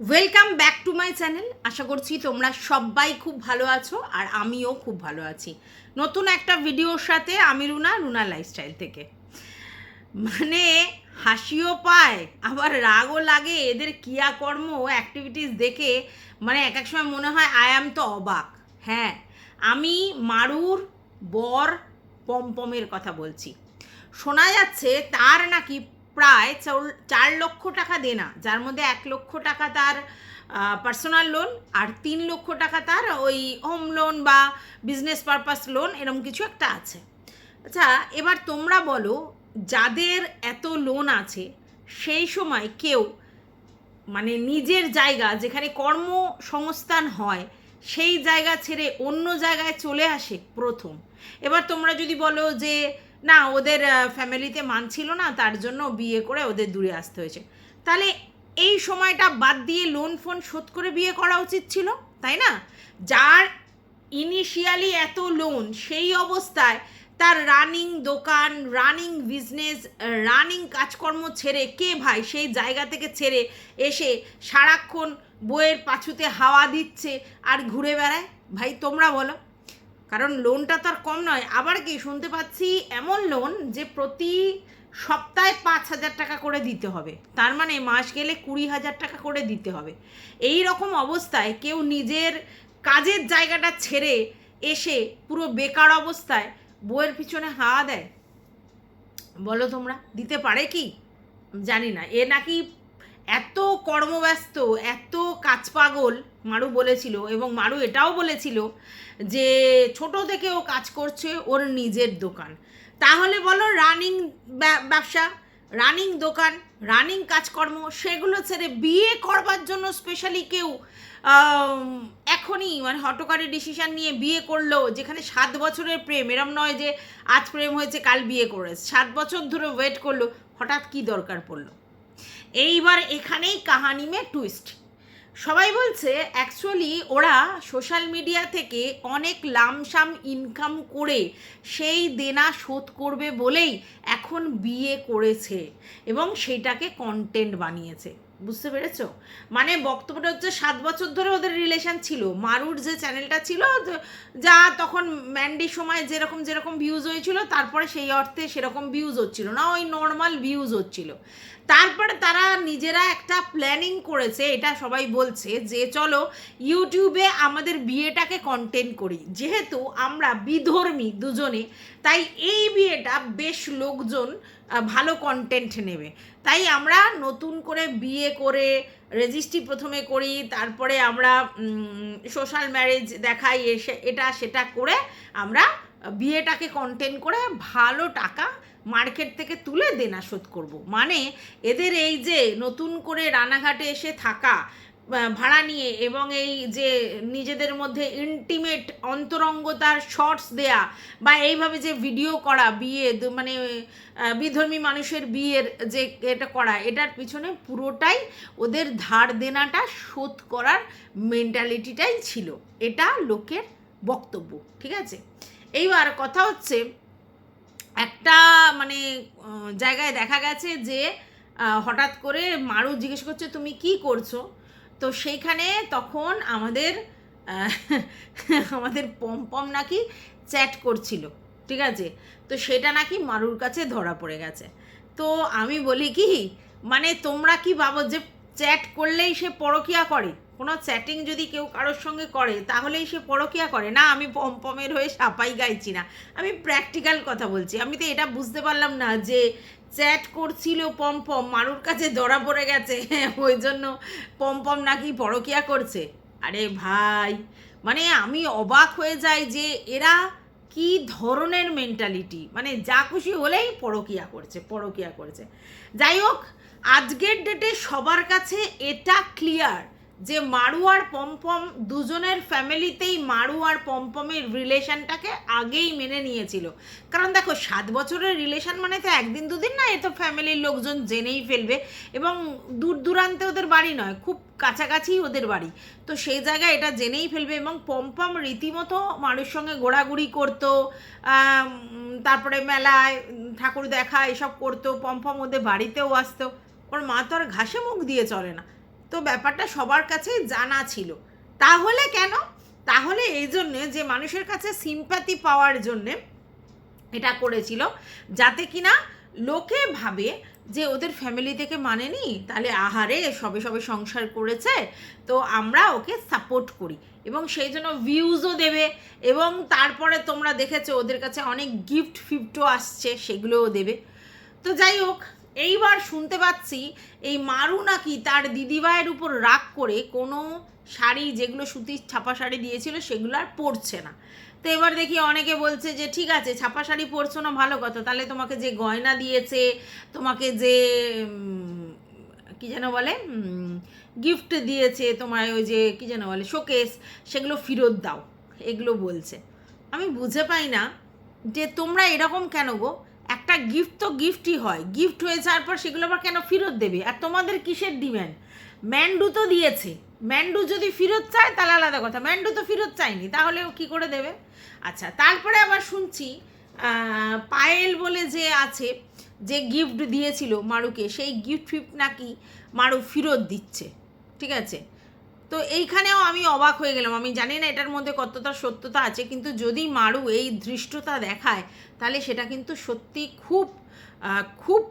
Welcome back to my channel আশা করছি তোমরা সবাই খুব ভালো আছো আর আমিও খুব ভালো আছি। নতুন একটা ভিডিওর সাথে আমি রুনা রুনা লাইফস্টাইল থেকে। মানে হাসিও পায়, আবার রাগও লাগে, এদের ক্রিয়াকর্ম অ্যাক্টিভিটিস দেখে মানে এক এক সময় মনে হয় আই অ্যাম তো অবাক। হ্যাঁ আমি মারুর বর পমপমের কথা বলছি। শোনা যাচ্ছে তার নাকি প্রায় চার লক্ষ টাকা দেনা, যার মধ্যে এক লক্ষ টাকা তার পার্সোনাল লোন আর তিন লক্ষ টাকা তার ওই হোম লোন বা বিজনেস পারপাস লোন এরকম কিছু একটা আছে। আচ্ছা এবার তোমরা বলো, যাদের এত লোন আছে, সেই সময় কেউ মানে নিজের জায়গা যেখানে কর্মসংস্থান হয়, সেই জায়গা ছেড়ে অন্য জায়গায় চলে আসে প্রথম। এবার তোমরা যদি বলো যে না, ওদের ফ্যামিলিতে মানছিল না, তার জন্য বিয়ে করে ওদের দূরে আসতে হয়েছে। তাহলে এই সময়টা বাদ দিয়ে লোন ফোন শোধ করে বিয়ে করা উচিত ছিল, তাই না? যার ইনিশিয়ালি এত লোন সেই অবস্থায় তার রানিং দোকান রানিং বিজনেস রানিং কাজকর্ম ছেড়ে কে ভাই সেই জায়গা থেকে ছেড়ে এসে সারাক্ষণ বইয়ের পাছুতে হাওয়া দিচ্ছে আর ঘুরে বেড়ায়? ভাই, তোমরা বলো। কারণ লোনটা তো আর কম নয়। আবার কি, শুনতে পাচ্ছি এমন লোন যে প্রতি সপ্তাহে পাঁচ হাজার টাকা করে দিতে হবে। তার মানে মাস গেলে কুড়ি হাজার টাকা করে দিতে হবে। এই রকম অবস্থায় কেউ নিজের কাজের জায়গাটা ছেড়ে এসে পুরো বেকার অবস্থায় বইয়ের পিছনে হাওয়া দেয়? বলো তোমরা, দিতে পারে কি? জানি না। এ নাকি এত কর্মব্যস্ত, এত কাজ পাগল মারু বলেছিল এবং মারু এটাও বলেছিল যে ছোট থেকে ও কাজ করছে ওর নিজের দোকান। তাহলে বলো রানিং ব্যবসা, রানিং দোকান, রানিং কাজকর্ম, সেগুলো ছেড়ে বিয়ে করবার জন্য স্পেশালি কেউ এখনই মানে হটকারি ডিসিশন নিয়ে বিয়ে করল, যেখানে সাত বছরের প্রেম। এরম নয় যে আজ প্রেম হয়েছে, কাল বিয়ে করেছে। সাত বছর ধরে ওয়েট করল, হঠাৎ কি দরকার পড়ল? এইবার এখানেই কাহানি মে টুইস্ট সবাই বলছে অ্যাকচুয়ালি ওরা সোশ্যাল মিডিয়া থেকে অনেক লামসাম ইনকাম করে সেই দেনা শোধ করবে বলেই এখন বিয়ে করেছে এবং সেইটাকে কন্টেন্ট বানিয়েছে। বুঝতে পেরেছ? মানে বক্তব্যটা হচ্ছে সাত বছর ধরে ওদের রিলেশন ছিল। মারুর যে চ্যানেলটা ছিল, যা তখন ম্যান্ডি সময় যেরকম যেরকম ভিউজ হয়েছিল, তারপরে সেই অর্থে সেরকম ভিউজ হচ্ছিল না, ওই নর্মাল ভিউজ হচ্ছিল। তারপরে তারা নিজেরা একটা প্ল্যানিং করেছে, এটা সবাই বলছে, যে চলো ইউটিউবে আমাদের বিয়েটাকে কন্টেন্ট করি। যেহেতু আমরা বিধর্মী দুজনে, তাই এই বিয়েটা বেশ লোকজন ভালো কন্টেন্ট নেবে। তাই আমরা নতুন করে বিয়ে করে রেজিস্ট্রি প্রথমে করি, তারপরে আমরা সোশ্যাল ম্যারেজ দেখাই, এসে, এটা সেটা করে আমরা বিয়েটাকে কন্টেন্ট করে ভালো টাকা মার্কেট থেকে তুলে দেনা শোধ করব। মানে এদের এই যে নতুন করে রানাঘাটে এসে থাকা ভাড়া নিয়ে এবং এই যে নিজেদের মধ্যে ইন্টিমেট অন্তরঙ্গতার শর্টস দেয়া বা এইভাবে যে ভিডিও করা, বিয়ে মানে বিধর্মী মানুষের বিয়ের যে এটা করা, এটার পিছনে পুরোটাই ওদের ধার দেনাটা শোধ করার মেন্টালিটিটাই ছিল। এটা লোকের বক্তব্য, ঠিক আছে? এইবার কথা হচ্ছে একটা মানে জায়গায় দেখা গেছে যে হঠাৎ করে মারু জিজ্ঞেস করছে, তুমি কি করছ? তো সেইখানে তখন আমাদের আমাদের পমপম নাকি চ্যাট করছিল, ঠিক আছে? তো সেটা নাকি মারুর কাছে ধরা পড়ে গেছে। তো আমি বলি কি মানে তোমরা কি ভাবো যে চ্যাট করলেই সে পরকিয়া করে? কোনো চ্যাটিং যদি কেউ কারোর সঙ্গে করে, তাহলেই সে পরকিয়া করে। না, আমি পমপমের হয়ে সাপাই গাইছি না। আমি প্র্যাকটিক্যাল কথা বলছি। আমি তো এটা বুঝতে পারলাম না যে চ্যাট করছিল পমপম মারুর কাছে ধরা পড়ে গেছে। ওই জন্য পমপম নাকি পরকিয়া করছে। আরে ভাই মানে আমি অবাক হয়ে যাই যে এরা কি ধরনের মেন্টালিটি মানে যা খুশি হলেই পরকিয়া করছে পরকিয়া করছে। যাই হোক, আজকের ডেটে সবার কাছে এটা ক্লিয়ার যে মারু আর পমপম দুজনের ফ্যামিলিতেই মারু আর পমপমের রিলেশনটাকে আগেই মেনে নিয়েছিল। কারণ দেখো, সাত বছরের রিলেশন মানে তো একদিন দুদিন না, এ তো ফ্যামিলির লোকজন জেনেই ফেলবে এবং দূর দূরান্তে ওদের বাড়ি নয়, খুব কাছাকাছি ওদের বাড়ি। তো সেই জায়গায় এটা জেনেই ফেলবে এবং পমপম রীতিমতো মানুষ সঙ্গে ঘোরাঘুরি করতো তারপরে মেলায় ঠাকুর দেখা এসব করতো, পমপম ওদের বাড়িতেও আসতো। ওর মা তো আর ঘাসে মুখ দিয়ে চলে না। তো ব্যাপারটা সবার কাছেই জানা ছিল। তাহলে কেন? তাহলে এই জন্যে যে মানুষের কাছে সিম্প্যাথি পাওয়ার জন্যে এটা করেছিল, যাতে কিনা লোকে ভাবে যে ওদের ফ্যামিলি থেকে মানেনি তাহলে আহারে সবে সবে সংসার করেছে, তো আমরা ওকে সাপোর্ট করি এবং সেই জন্য ভিউজও দেবে এবং তারপরে তোমরা দেখেছ ওদের কাছে অনেক গিফট ফিফটও আসছে, সেগুলোও দেবে। তো যাই হোক এইবার শুনতে পাচ্ছি এই মারু নাকি তার দিদিভাইয়ের উপর রাগ করে কোনো শাড়ি যেগুলো সুতির ছাপা শাড়ি দিয়েছিল সেগুলো আর পরছে না। তো এবার দেখি অনেকে বলছে যে, ঠিক আছে, ছাপা শাড়ি পরছো না, ভালো কথা। তাহলে তোমাকে যে গয়না দিয়েছে, তোমাকে যে কি যেন বলে গিফট দিয়েছে তোমার ওই যে, কি যেন বলে শোকেস সেগুলো ফেরত দাও। এগুলো বলছে। আমি বুঝে পাই না যে তোমরা এরকম কেন গো? একটা গিফট তো গিফটই হয়। গিফট হয়ে যাওয়ার পর সেগুলো আবার কেন ফেরত দেবে? আর তোমাদের কিসের ডিম্যান্ড ম্যান্ডু তো দিয়েছে। ম্যান্ডু যদি ফেরত চায়, তাহলে আলাদা কথা। ম্যান্ডু তো ফেরত চায়নি, তাহলে ও কী করে দেবে? আচ্ছা তারপরে আবার শুনছি পায়েল বলে যে আছে, যে গিফট দিয়েছিল মারুকে, সেই গিফট ফিফট নাকি মারু ফেরত দিচ্ছে। ঠিক আছে? তো এইখানেও আমি অবাক হয়ে গেলাম। আমি জানি না এটার মধ্যে কতটা সত্যতা আছে, কিন্তু যদি মারু এই ধৃষ্টতা দেখায়, তাহলে সেটা কিন্তু সত্যি খুব খুব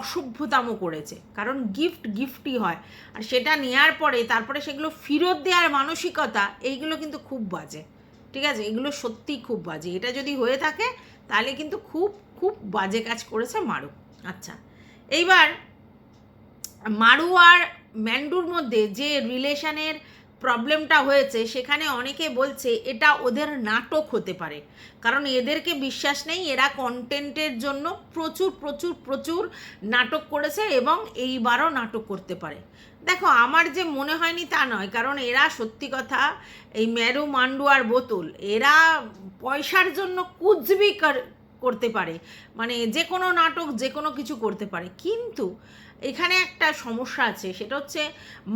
অসভ্যতাম করেছে। কারণ গিফট গিফটই হয়। আর সেটা নেওয়ার পরে, তারপরে সেগুলো ফেরত দেওয়ার মানসিকতা, এইগুলো কিন্তু খুব বাজে। ঠিক আছে? এগুলো সত্যিই খুব বাজে। এটা যদি হয়ে থাকে, তাহলে কিন্তু খুব খুব বাজে কাজ করেছে মারু। আচ্ছা। এইবার মারু আর ম্যান্ডুর মধ্যে যে রিলেশনের প্রবলেমটা হয়েছে, সেখানে অনেকে বলছে এটা ওদের নাটক হতে পারে। কারণ এদেরকে বিশ্বাস নেই, এরা কন্টেন্টের জন্য প্রচুর প্রচুর প্রচুর নাটক করেছে এবং এইবারও নাটক করতে পারে। দেখো, আমার যে মনে হয়নি তা নয়, কারণ এরা সত্যি কথা, এই মেরু, মান্ডু আর বোতল, এরা পয়সার জন্য কর- করতে পারে। মানে যে কোনো নাটক, যে কোনো কিছু করতে পারে। কিন্তু এখানে একটা সমস্যা আছে, সেটা হচ্ছে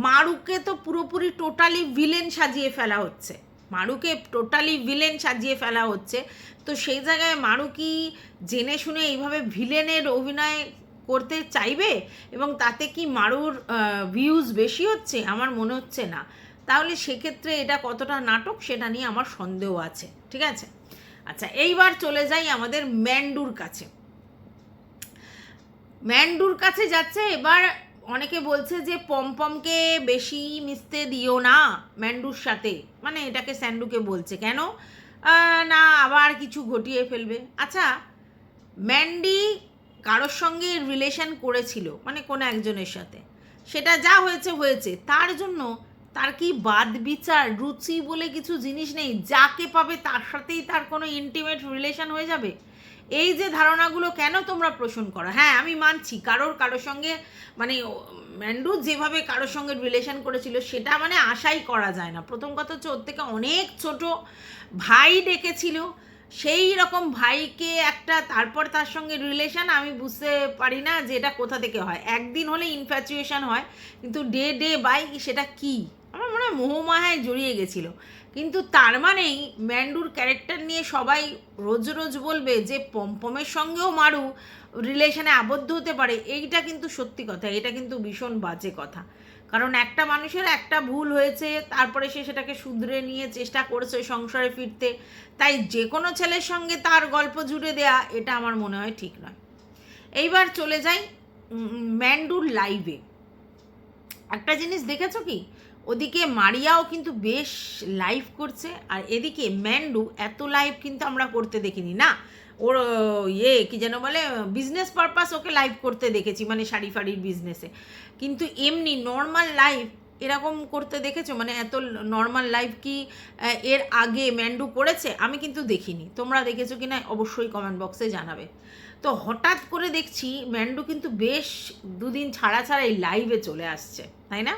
মারুকে তো পুরোপুরি টোটালি ভিলেন সাজিয়ে ফেলা হচ্ছে। মারুকে টোটালি ভিলেন সাজিয়ে ফেলা হচ্ছে। তো সেই জায়গায় মারু কি জেনে শুনে এইভাবে ভিলেনের অভিনয় করতে চাইবে? এবং তাতে কি মারুর ভিউজ বেশি হচ্ছে? আমার মনে হচ্ছে না। তাহলে সেক্ষেত্রে এটা কতটা নাটক সেটা নিয়ে আমার সন্দেহ আছে। ঠিক আছে? আচ্ছা এইবার চলে যাই আমাদের ম্যান্ডুর কাছে। ম্যান্ডুর কাছে যাচ্ছে, এবার অনেকে বলছে যে পমপমকে বেশি মিশতে দিও না ম্যান্ডুর সাথে। মানে এটাকে স্যান্ডুকে বলছে। কেন? না, আবার কিছু ঘটিয়ে ফেলবে। আচ্ছা ম্যান্ডি কারোর সঙ্গে রিলেশন করেছিল মানে কোনো একজনের সাথে। সেটা যা হয়েছে হয়েছে। তার জন্য তার কি বাদ বিচার, রুচি বলে কিছু জিনিস নেই? যাকে পাবে তার সাথেই তার কোনো ইন্টিমেট রিলেশন হয়ে যাবে? এই যে ধারণাগুলো কেন তোমরা পোষণ করো? হ্যাঁ আমি মানছি। কারোর কারোর সঙ্গে মানে ম্যান্ডু যেভাবে কারোর সঙ্গে রিলেশন করেছিল, সেটা মানে আশাই করা যায় না। প্রথম কথা হচ্ছে, ওর থেকে অনেক ছোট ভাই ডেকেছিল। সেই রকম ভাইকে একটা, তারপর তার সঙ্গে রিলেশন আমি বুঝতে পারি না যে এটা কোথা থেকে হয়। একদিন হলে ইনফ্যাচুয়েশন হয়, কিন্তু ডে ডে বাই সেটা কি? আমার মনে হয় মোহমায়ায় জড়িয়ে গেছিল। কিন্তু তার মানেই ম্যান্ডুর ক্যারেক্টার নিয়ে সবাই রোজ রোজ বলবে যে পমপমের সঙ্গেও মারু, রিলেশনে আবদ্ধ হতে পারে, এইটা কিন্তু সত্যি কথা, এটা কিন্তু ভীষণ বাজে কথা। কারণ একটা মানুষের একটা ভুল হয়েছে, তারপরে সে সেটাকে শুধরে নিয়ে চেষ্টা করেছে সংসারে ফিরতে, তাই যে কোনো ছেলের সঙ্গে তার গল্প জুড়ে দেয়া, এটা আমার মনে হয় ঠিক নয়। এইবার চলে যাই ম্যান্ডুর লাইভে একটা জিনিস দেখেছ কি? ওদিকে মারিয়াও কিন্তু বেশ লাইভ করছে, আর এদিকে ম্যান্ডু এত লাইভ কিন্তু আমরা করতে দেখিনি, না? ওর ইয়ে কি যেন বলে বিজনেস পারপাস ওকে লাইভ করতে দেখেছি মানে শাড়ি ফাড়ির বিজনেসে কিন্তু এমনি নর্মাল লাইভ এরকম করতে দেখেছ? মানে এত নর্মাল লাইভ কি এর আগে ম্যান্ডু করেছে? আমি কিন্তু দেখিনি। তোমরা দেখেছ কি না অবশ্যই কমেন্ট বক্সে জানাবে। তো হঠাৎ করে দেখছি ম্যান্ডু কিন্তু বেশ দুদিন ছাড়া ছাড়া এই লাইভে চলে আসছে, তাই না?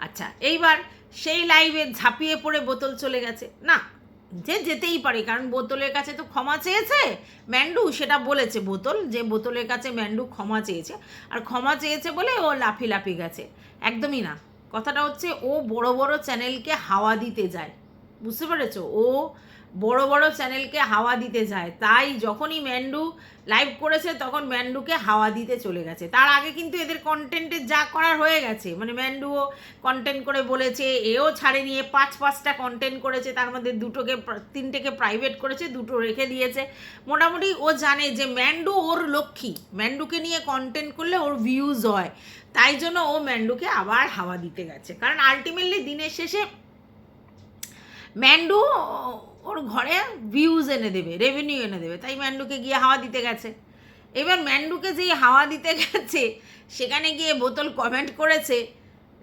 আচ্ছা এইবার সেই লাইভে ঝাঁপিয়ে পড়ে বোতল চলে গেছে। না, যে যেতেই পারে, কারণ বোতলের কাছে তো ক্ষমা চেয়েছে ম্যান্ডু, সেটা বলেছে বোতল, যে বোতলের কাছে ম্যান্ডু ক্ষমা চেয়েছে। আর ক্ষমা চেয়েছে বলে ও লাফি লাফি গেছে। একদমই না। কথাটা হচ্ছে, ও বড় বড় চ্যানেলকে হাওয়া দিতে যায়। বুঝতে পেরেছ? ও বড় বড় চ্যানেলকে হাওয়া দিতে যায়। তাই যখনই ম্যান্ডু লাইভ করেছে, তখন ম্যান্ডুকে হাওয়া দিতে চলে গেছে। তার আগে কিন্তু এদের কন্টেন্টের যা করার হয়ে গেছে। মানে ম্যান্ডুও কন্টেন্ট করে বলেছে, এও ছাড়ে নিয়ে পাঁচ পাঁচটা কন্টেন্ট করেছে, তার মধ্যে দুটোকে তিনটেকে প্রাইভেট করেছে, দুটো রেখে দিয়েছে। মোটামুটি ও জানে যে ম্যান্ডু ওর লক্ষ্মী। ম্যান্ডুকে নিয়ে কন্টেন্ট করলে ওর ভিউজ হয়। তাই জন্য ও ম্যান্ডুকে আবার হাওয়া দিতে গেছে। কারণ আলটিমেটলি দিনের শেষে ম্যান্ডু ওর ঘরে ভিউজ এনে দেবে রেভিনিউ এনে দেবে। তাই ম্যান্ডুকে গিয়ে হাওয়া দিতে গেছে। এবার ম্যান্ডুকে যেই হাওয়া দিতে গেছে, সেখানে গিয়ে বোতল কমেন্ট করেছে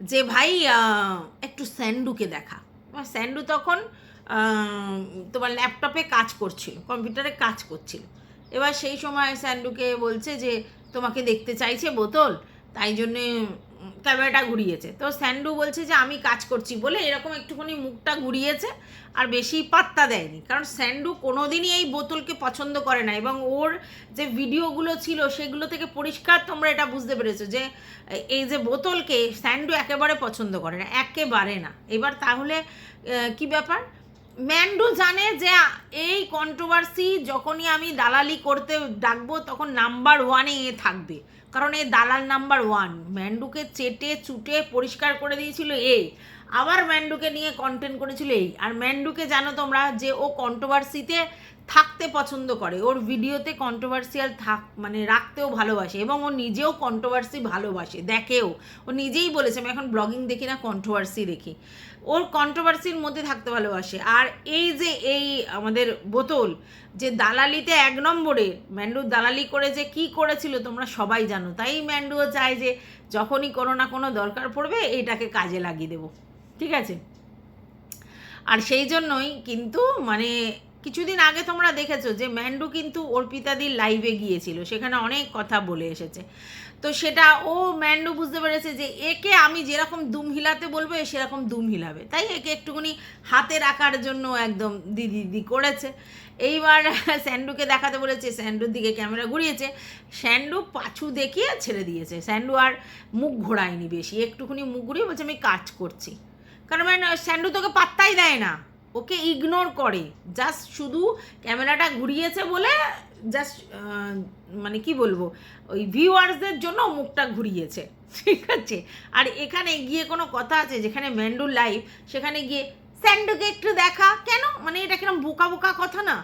যে, ভাই একটু স্যান্ডুকে দেখা। স্যান্ডু তখন তোমার ল্যাপটপে কাজ করছিল কম্পিউটারে কাজ করছিল। এবার সেই সময় স্যান্ডুকে বলছে যে, তোমাকে দেখতে চাইছে বোতল, তাই জন্যে ক্যামেরাটা ঘুরিয়েছে। তো স্যান্ডু বলছে যে, আমি কাজ করছি বলে এরকম একটুখানি মুখটা ঘুরিয়েছে আর বেশি পাত্তা দেয়নি। কারণ স্যান্ডু কোনোদিনই এই বোতলকে পছন্দ করে না এবং ওর যে ভিডিওগুলো ছিল সেগুলো থেকে পরিষ্কার তোমরা এটা বুঝতে পেরেছ যে, এই যে বোতলকে স্যান্ডু একেবারে পছন্দ করে না, একেবারে না। এবার তাহলে কি ব্যাপার? ম্যান্ডু জানে যে, এই কন্ট্রোভার্সি যখনই আমি দালালি করতে ডাকবো তখন নাম্বার ওয়ানে এ থাকবে। কারণ এই দালাল নাম্বার ওয়ান। ম্যান্ডুকে চেটে, চুটে পরিষ্কার করে দিয়েছিল এই। আবার ম্যান্ডুকে নিয়ে কন্টেন্ট করেছিল এই। আর ম্যান্ডুকে জানো তোমরা যে ও কন্ট্রোভার্সিতে থাকতে পছন্দ করে। ওর ভিডিওতে কন্ট্রোভার্সিয়াল থাক মানে রাখতেও ভালোবাসে এবং ও নিজেও কন্ট্রোভার্সি ভালোবাসে দেখেও ও। নিজেই বলেছে, আমি এখন ব্লগিং দেখি না কন্ট্রোভার্সি দেখি। ওর কন্ট্রোভার্সির মধ্যে থাকতে ভালোবাসে। আর এই যে এই আমাদের বোতল, যে দালালিতে এক নম্বরে, ম্যান্ডু দালালি করে যে কি করেছিল তোমরা সবাই জানো। তাই ম্যান্ডুও চায় যে যখনই কোনো না কোনো দরকার পড়বে, এইটাকে কাজে লাগিয়ে দেবো। ঠিক আছে? আর সেই জন্যই কিন্তু মানে কিছুদিন আগে তোমরা দেখেছ যে ম্যান্ডু কিন্তু অর্পিতাদির লাইভে গিয়েছিল, সেখানে অনেক কথা বলে এসেছে। তো সেটা ও ম্যান্ডু বুঝতে পেরেছে যে একে আমি যেরকম দুম হিলাতে বলব সেরকম দুম হিলাবে। তাই একে একটুখানি হাতে রাখার জন্য একদম দিদি দিদি করেছে। এইবার স্যান্ডুকে দেখাতে বলেছে, স্যান্ডুর দিকে ক্যামেরা ঘুরিয়েছে। স্যান্ডু পাছু দেখিয়ে ছেড়ে দিয়েছে। স্যান্ডু আর মুখ ঘোরায়নি বেশি, একটুখানি মুখ ঘুরিয়ে বলছে, আমি কাজ করছি। কারণ স্যান্ডু তোকে পাত্তাই দেয় না। ওকে ইগনোর করে। জাস্ট শুধু ক্যামেরাটা ঘুরিয়েছে বলে জাস্ট মানে কি বলব, ওই ভিউয়ার্সদের জন্য মুখটা ঘুরিয়েছে। ঠিক আছে? আর এখানে গিয়ে কোনো কথা আছে, যেখানে ম্যান্ডুর লাইভ সেখানে গিয়ে স্যান্ডুকে একটু দেখা। কেন? মানে এটা কিরম বোকা বোকা কথা না?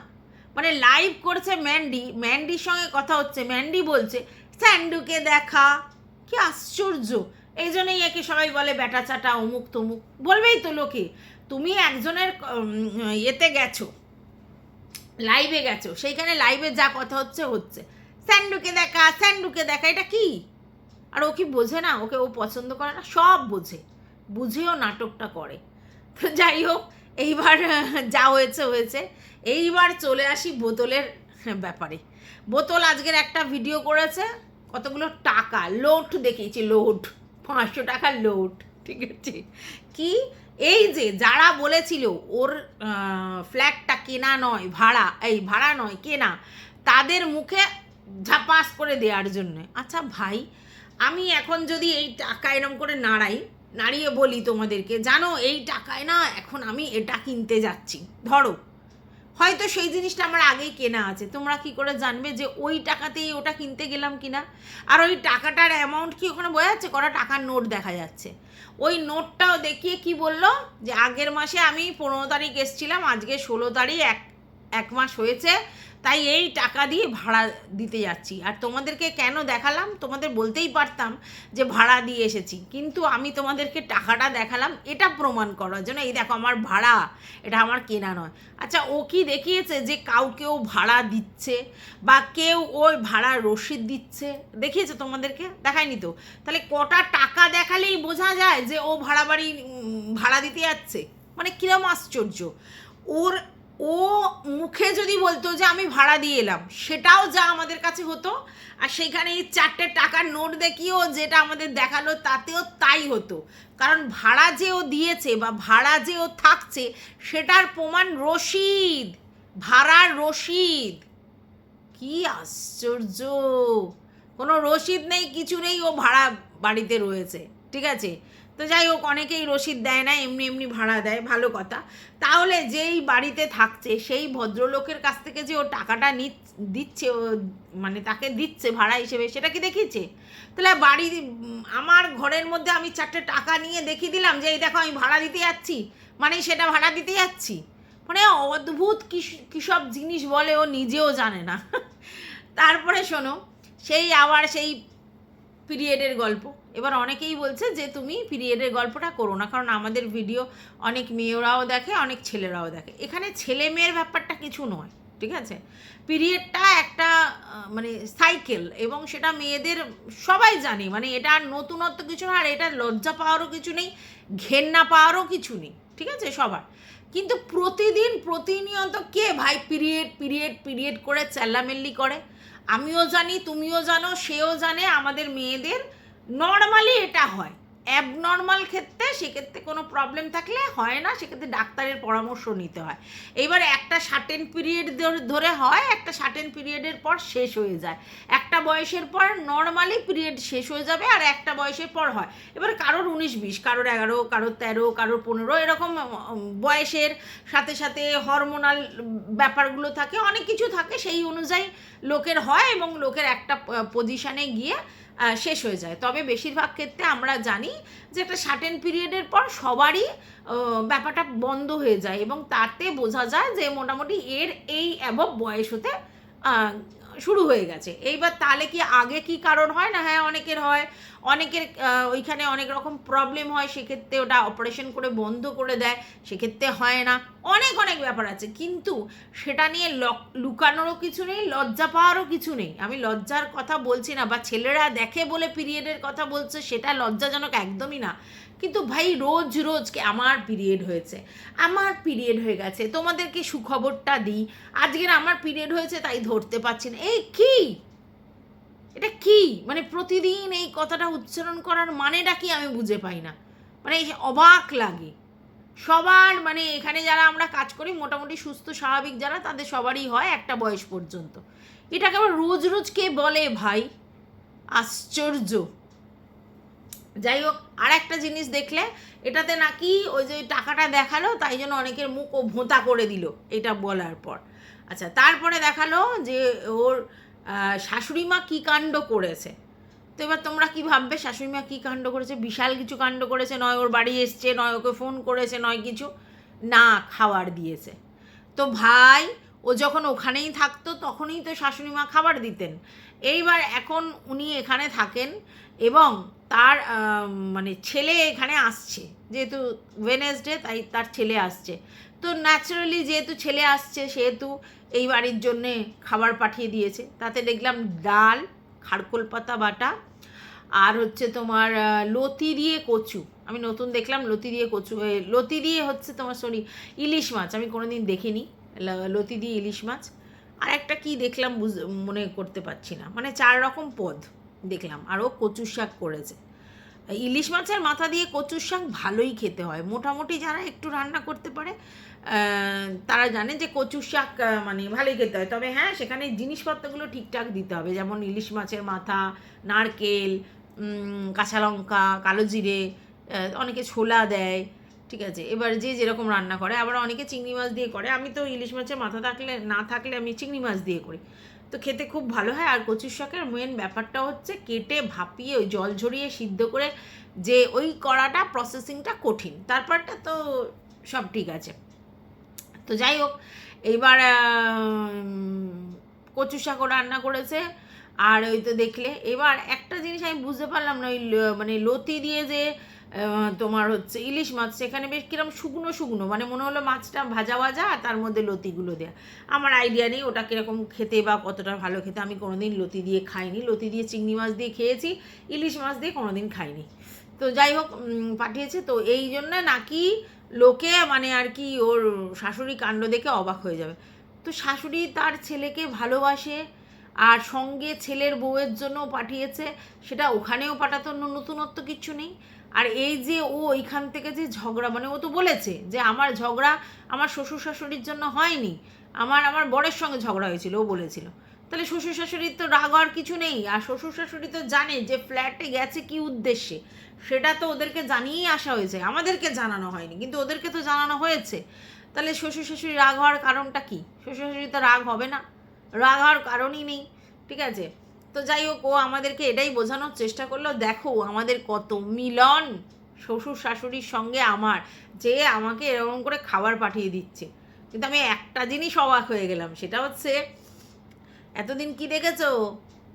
মানে লাইভ করছে ম্যান্ডি ম্যান্ডির সঙ্গে কথা হচ্ছে। ম্যান্ডি বলছে স্যান্ডুকে দেখা। কি আশ্চর্য! এই জন্যই একে সবাই বলে ব্যাটা চাটা অমুক তমুক। বলবেই তো লোকে, তুমি একজনের ইয়েতে গেছো লাইভে গেছো, সেইখানে লাইভে যা কথা হচ্ছে হচ্ছে। স্যান্ডুকে দেখা স্যান্ডুকে দেখা, এটা কি? আর ও কি বোঝে না? ওকে ও পছন্দ করে না? সব বোঝে। বুঝেও নাটকটা করে। তো যাই হোক, এইবার, যা হয়েছে হয়েছে। এইবার চলে আসি বোতলের ব্যাপারে। বোতল আজকের একটা ভিডিও করেছে, কতগুলো টাকা? লোট দেখিয়েছি লোট পাঁচশো টাকার লোট ঠিক আছে? কি? এই যে যারা বলেছিল ওর ফ্ল্যাটটা কেনা নয়, ভাড়া, এই ভাড়া নয়, কেনা, তাদের মুখে ঝাপাস করে দেওয়ার জন্য। আচ্ছা ভাই, আমি এখন যদি এই টাকা এরম করে নাড়াই, নাড়িয়ে বলি তোমাদেরকে, জানো এই টাকায় না এখন আমি এটা কিনতে যাচ্ছি। ধরো হয়তো সেই জিনিসটা আমার আগেই কেনা আছে। তোমরা কি করে জানবে যে ওই টাকাতেই ওটা কিনতে গেলাম কিনা? আর ওই টাকাটার অ্যামাউন্ট কি ওখানে বোঝা যাচ্ছে? কটা টাকার নোট দেখা যাচ্ছে। ওই নোটটাও দেখিয়ে কি বলল? যে আগের মাসে আমি পনেরো তারিখ এসছিলাম, আজকে ষোলো তারিখ, এক এক মাস হয়েছে। তাই এই টাকা দিয়ে ভাড়া দিতে যাচ্ছি। আর তোমাদেরকে কেন দেখালাম? তোমাদের বলতেই পারতাম যে ভাড়া দিয়ে এসেছি। কিন্তু আমি তোমাদেরকে টাকাটা দেখালাম, এটা প্রমাণ করার জন্য। এই দেখো আমার ভাড়া, এটা আমার কেনা নয়। আচ্ছা ও কি দেখিয়েছে যে কাউকেও ভাড়া দিচ্ছে বা কেউ ওই ভাড়া রসিদ দিচ্ছে? দেখিয়েছে তোমাদেরকে? দেখায়নি তো? তাহলে কটা টাকা দেখালেই বোঝা যায় যে ও ভাড়া বাড়ি ভাড়া দিতে যাচ্ছে? মানে কিরম আশ্চর্য। ওর ও মুখে যদি বলতো যে আমি ভাড়া দিয়ে এলাম, সেটাও যা আমাদের কাছে হতো, আর সেখানে এই চারটে টাকার নোট দেখিয়েও যেটা আমাদের দেখাল তাতেও তাই হতো। কারণ ভাড়া যে ও দিয়েছে বা ভাড়া যে ও থাকছে, সেটার প্রমাণ রসিদ ভাড়ার রসিদ কি আশ্চর্য! কোনো রসিদ নেই, কিছু নেই, ও ভাড়া বাড়িতে রয়েছে, ঠিক আছে? তো যাই হোক, অনেকেই রসিদ দেয় না, এমনি এমনি ভাড়া দেয়, ভালো কথা। তাহলে যেই বাড়িতে থাকছে, সেই ভদ্রলোকের কাছ থেকে যে ও টাকাটা নিচ- দিচ্ছে মানে তাকে দিচ্ছে ভাড়া হিসেবে, সেটা কি দেখিয়েছে? তাহলে বাড়ি, আমার ঘরের মধ্যে আমি চারটে টাকা নিয়ে দেখিয়ে দিলাম যে, এই দেখো আমি ভাড়া দিতে যাচ্ছি। মানে সেটা ভাড়া দিতে যাচ্ছি। মানে অদ্ভুত কী সব জিনিস বলে, ও নিজেও জানে না। তারপরে শোনো, সেই আবার সেই পিরিয়ডের গল্প। এবার অনেকেই বলছে যে, তুমি পিরিয়ডের গল্পটা করো না, কারণ আমাদের ভিডিও অনেক মেয়েরাও দেখে, অনেক ছেলেরাও দেখে। এখানে ছেলে মেয়ের ব্যাপারটা কিছু নয়, ঠিক আছে? পিরিয়ডটা একটা মানে সাইকেল, এবং সেটা মেয়েদের সবাই জানে। মানে এটা আর নতুনত্ব কিছু না, আর এটা লজ্জা পাওয়ারও কিছু নেই, ঘেন্না পাওয়ারও কিছু নেই, ঠিক আছে? সবার। কিন্তু প্রতিদিন প্রতিনিয়ত কে ভাই পিরিয়ড পিরিয়ড পিরিয়ড করে চেল্লামেল্লি করে? আমিও জানি তুমিও জানো সেও জানে আমাদের মেয়েদের নর্মালি এটা হয়। অ্যাবনর্মাল ক্ষেত্রে সেক্ষেত্রে কোনো প্রবলেম থাকলে হয় না, সেক্ষেত্রে ডাক্তারের পরামর্শ নিতে হয়। এবার একটা সার্টেন পিরিয়ড ধরে হয়, একটা সার্টেন পিরিয়ডের পর শেষ হয়ে যায়। একটা বয়সের পর নর্মালি পিরিয়ড শেষ হয়ে যাবে আর একটা বয়সের পর হয়। এবার কারোর উনিশ, বিশ, কারোর এগারো, কারোর তেরো, কারোর পনেরো, এরকম বয়সের সাথে সাথে হরমোনাল ব্যাপারগুলো থাকে, অনেক কিছু থাকে, সেই অনুযায়ী লোকের হয় এবং লোকের একটা পজিশানে গিয়ে শেষ হয়ে যায়। তবে বেশিরভাগ ক্ষেত্রে আমরা জানি যে একটা সার্টেন পিরিয়ডের পর সবারই ব্যাপারটা বন্ধ হয়ে যায় এবং তাতে বোঝা যায় যে মোটামুটি এর এই অ্যাবভ বয়স হতে শুরু হয়ে গেছে। এইবার তাহলে কি আগে কি কারণ হয় না? হ্যাঁ অনেকের হয়। অনেকের ওইখানে অনেক রকম প্রবলেম হয়, সেক্ষেত্রে ওটা অপারেশন করে বন্ধ করে দেয়, সেক্ষেত্রে হয় না। অনেক অনেক ব্যাপার আছে। কিন্তু সেটা নিয়ে লক- লুকানোরও কিছু নেই, লজ্জা পাওয়ারও কিছু নেই। আমি লজ্জার কথা বলছি না, বা ছেলেরা দেখে বলে পিরিয়ডের কথা বলছে, সেটা লজ্জাজনক একদমই না। কিন্তু ভাই, রোজ রোজ কি আমার পিরিয়ড হয়েছে। আমার পিরিয়ড হয়ে গেছে। তোমাদেরকে সুখবরটা দিই। আজকের আমার পিরিয়ড হয়েছে, তাই ধরতে পারছি না। এই কি? এটা কি? মানে প্রতিদিন এই কথাটা উচ্চারণ করার মানেটা কি আমি বুঝে পাই না। মানে অবাক লাগে। সবার মানে এখানে যারা আমরা কাজ করি, মোটামুটি সুস্থ, স্বাভাবিক যারা, তাদের সবারই হয় একটা বয়স পর্যন্ত। এটাকে আবার রোজ রোজ কে বলে ভাই? আশ্চর্য। যাই হোক আর একটা জিনিস দেখলে এটাতে নাকি ওই যে টাকাটা দেখাল তাই জন্য অনেকের মুখ ও ভোঁতা করে দিল এটা বলার পর। আচ্ছা তারপরে দেখাল যে ওর আহ, শাশুড়ি মা কী কাণ্ড করেছে। তো এবার তোমরা কি ভাববে শাশুড়ি মা কী কাণ্ড করেছে? বিশাল কিছু কাণ্ড করেছে নয় ওর বাড়ি এসছে নয় ওকে ফোন করেছে নয় কিছু। না খাবার দিয়েছে। তো ভাই ও যখন ওখানেই থাকতো তখনই তো শাশুড়ি মা খাবার দিতেন। এইবার এখন উনি এখানে থাকেন এবং তার মানে ছেলে এখানে আসছে। যেহেতু ওয়েনেসডে তাই তার ছেলে আসছে। তো ন্যাচারালি যেহেতু ছেলে আসছে, সেহেতু এই বাড়ির জন্যে খাবার পাঠিয়ে দিয়েছে। তাতে দেখলাম ডাল, খারকোল পাতা বাটা, আর হচ্ছে তোমার লতি দিয়ে কচু। আমি নতুন দেখলাম লতি দিয়ে কচু লতি দিয়ে হচ্ছে তোমার সরি ইলিশ মাছ। আমি কোনোদিন দেখিনি। লতি দিয়ে ইলিশ মাছ। আর একটা কি দেখলাম বুঝ, মনে করতে পারছি না। মানে চার রকম পদ। দেখলাম আর ও কচুর শাক করেছে। ইলিশ মাছের মাথা দিয়ে কচুর শাক ভালোই খেতে হয়। মোটামুটি যারা একটু রান্না করতে পারে তারা জানে যে কচুর শাক মানে ভালোই খেতে হয়। তবে হ্যাঁ সেখানে জিনিসপত্রগুলো ঠিকঠাক দিতে হবে। যেমন ইলিশ মাছের মাথা, নারকেল কাঁচা লঙ্কা, কালো জিরে অনেকে ছোলা দেয়, ঠিক আছে? এবার যে যেরকম রান্না করে, আবার অনেকে চিংড়ি মাছ দিয়ে করে। আমি তো ইলিশ মাছের মাথা থাকলে, না থাকলে আমি চিংড়ি মাছ দিয়ে করি। তো খেতে খুব ভালো হয়। আর কচুর শাকের মেন ব্যাপারটা হচ্ছে কেটে ভাপিয়ে ওই জল ঝরিয়ে সিদ্ধ করে যে ওই করাটা প্রসেসিংটা কঠিন। তারপরটা তো সব ঠিক আছে। তো যাই হোক, এইবার কচু শাকও রান্না করেছে। আর ওই তো দেখলে, এবার একটা জিনিস আমি বুঝতে পারলাম না, ওই মানে লতি দিয়ে যে তোমার হচ্ছে ইলিশ মাছ, সেখানে বেশ কিরম শুকনো শুকনো মানে মনে হলো মাছটা ভাজা ভাজা আর তার মধ্যে লতিগুলো দেয়া। আমার আইডিয়া নেই ওটা কীরকম খেতে বা কতটা ভালো খেতে, আমি কোনোদিন লতি দিয়ে খাইনি। লতি দিয়ে চিংড়ি মাছ দিয়ে খেয়েছি, ইলিশ মাছ দিয়ে কোনোদিন খাইনি। তো যাই হোক পাঠিয়েছে, তো এই জন্য নাকি লোকে মানে আর কি ওর শাশুড়ি কাণ্ড দেখে অবাক হয়ে যাবে। তো শাশুড়ি তার ছেলেকে ভালোবাসে আর সঙ্গে ছেলের বউয়ের জন্য পাঠিয়েছে, সেটা ওখানেও পাঠাতো নতুনত্ব কিছু নেই। আর এই যে ও এইখান থেকে যে ঝগড়া মানে ও তো বলেছে যে আমার ঝগড়া আমার শ্বশুর শাশুড়ির জন্য হয়নি, আমার আমার বরের সঙ্গে ঝগড়া হয়েছিল, ও বলেছিল। তাহলে শ্বশুর শাশুড়ির তো রাগ হওয়ার কিছু নেই, আর শ্বশুর শাশুড়ি তো জানে যে ফ্ল্যাটে গেছে কি উদ্দেশ্যে। সেটা তো ওদেরকে জানিয়েই আসা হয়েছে, আমাদেরকে জানানো হয়নি, কিন্তু ওদেরকে তো জানানো হয়েছে। তাহলে শ্বশুর শাশুড়ি রাগ হওয়ার কারণটা কি? শ্বশুর শাশুড়ি তো রাগ হবে না, রাগ হওয়ার কারণই নেই, ঠিক আছে? তো যাই হোক, ও আমাদেরকে এটাই বোঝানোর চেষ্টা করল, দেখো, আমাদের কত মিলন শ্বশুর শাশুড়ির সঙ্গে আমার, যে আমাকে এরকম করে খাবার পাঠিয়ে দিচ্ছে। কিন্তু আমি একটা জিনিস অবাক হয়ে গেলাম, সেটা হচ্ছে, এতদিন কি দেখেছ?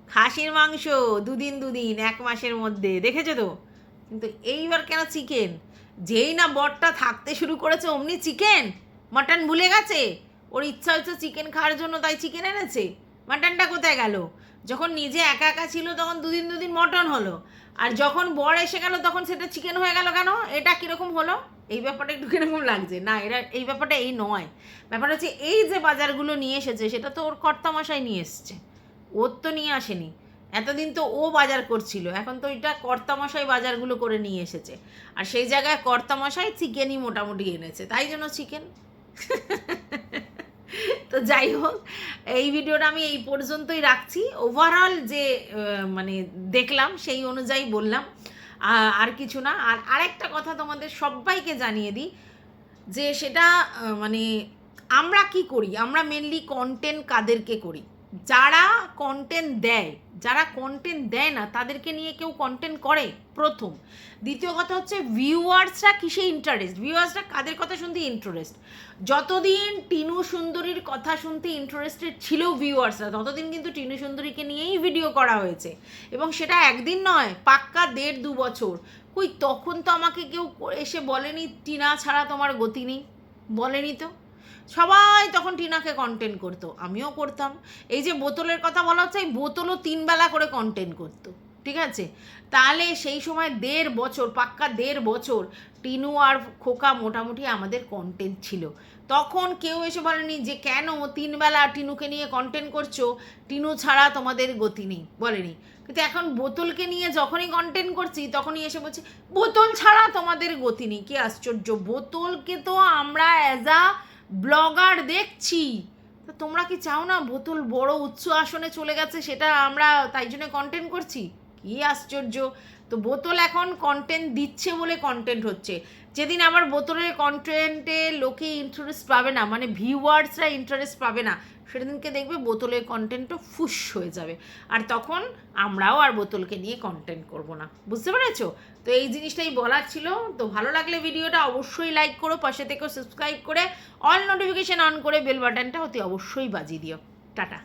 খাসির মাংস দুদিন দুদিন, এক মাসের মধ্যে, দেখেছ তো? কিন্তু এইবার কেন চিকেন? যেই না বরটা থাকতে শুরু করেছে, অমনি চিকেন? মাটন ভুলে গেছে? ওর ইচ্ছা হচ্ছে চিকেন খাওয়ার জন্য, তাই চিকেন এনেছে? মাটনটা কোথায় গেল? যখন নিজে একা একা ছিল তখন দুদিন দুদিন মটন হলো। আর যখন বর এসে গেল তখন সেটা চিকেন হয়ে গেল কেন? এটা কীরকম হলো? এই ব্যাপারটা একটু কীরকম লাগছে? না, এরা, এই ব্যাপারটা এই নয়। ব্যাপার হচ্ছে এই যে বাজারগুলো নিয়ে এসেছে, সেটা তো ওর কর্তামশাই নিয়ে এসছে। ওর তো নিয়ে আসেনি। এতদিন তো ও বাজার করছিল। এখন তো এটা কর্তামশাই বাজারগুলো করে নিয়ে এসেছে। আর সেই জায়গায় কর্তামশাই চিকেনই মোটামুটি এনেছে। তাই জন্য চিকেন তো যাই হোক, এই ভিডিওটা আমি এই পর্যন্তই রাখছি। ওভারঅল যে মানে দেখলাম, সেই অনুযায়ী বললাম। আর কিছু না। আর আরেকটা কথা তোমাদের সবাইকে জানিয়ে দিই, যে সেটা মানে আমরা কি করি? আমরা মেনলি কন্টেন্ট কাদেরকে করি? যারা কন্টেন্ট দেয়, যারা কন্টেন্ট দেয় না, তাদেরকে নিয়ে কেউ কন্টেন্ট করে? প্রথম। দ্বিতীয় কথা হচ্ছে ভিউয়ার্সরা কিসে ইন্টারেস্ট ভিউয়ার্সরা কাদের কথা শুনতে ইন্টারেস্ট যতদিন টিনু সুন্দরীর কথা শুনতে ইন্টারেস্টেড ছিল ভিউয়ার্সরা ততদিন কিন্তু টিনু সুন্দরীকে নিয়েই ভিডিও করা হয়েছে। এবং সেটা একদিন নয়, পাক্কা দেড় দু বছর। কই, তখন তো আমাকে কেউ এসে বলেনি, টিনা ছাড়া তোমার গতি নেই? বলেনি তো। সবাই তখন টিনাকে কন্টেন্ট করতো, আমিও করতাম। এই যে বোতলের কথা বলা হচ্ছে, এই বোতলও তিনবেলা করে কন্টেন্ট করতো, ঠিক আছে? তাহলে সেই সময় দেড় বছর, পাক্কা দেড় বছর টিনু আর খোকা মোটামুটি আমাদের কন্টেন্ট ছিল। তখন কেউ এসে বলেনি যে, কেন তিনবেলা টিনুকে নিয়ে কন্টেন্ট করছ? টিনু ছাড়া তোমাদের গতি নেই। বলেনি। কিন্তু এখন বোতলকে নিয়ে যখনই কন্টেন্ট করছি, তখনই এসে বলছে, বোতল ছাড়া তোমাদের গতি নেই। কি আশ্চর্য! বোতলকে তো আমরা অ্যাজ আ ব্লগার দেখছি। তো তোমরা কি চাও না বোতল বড় উচ্চ আসনে চলে গেছে, সেটা আমরা তাই জন্য কন্টেন্ট করছি? কি আশ্চর্য। তো বোতল এখন কন্টেন্ট দিচ্ছে বলে কন্টেন্ট হচ্ছে। যেদিন আমার বোতলের কন্টেন্টে লোকে ইন্টারেস্ট পাবে না মানে ভিউয়ার্সরা ইন্টারেস্ট পাবে না। সেদিনকে দেখবে বোতলের কন্টেন্টও ফুস হয়ে যাবে। আর তখন আমরাও আর বোতলকে নিয়ে কন্টেন্ট করব না। বুঝতে পেরেছ? তো এই জিনিসটাই বলার ছিল। তো ভালো লাগলে ভিডিওটা অবশ্যই লাইক করো, পাশে থেকেও সাবস্ক্রাইব করে অল নোটিফিকেশান অন করে বেল বাটনটা অতি অবশ্যই বাজিয়ে দিও। টাটা।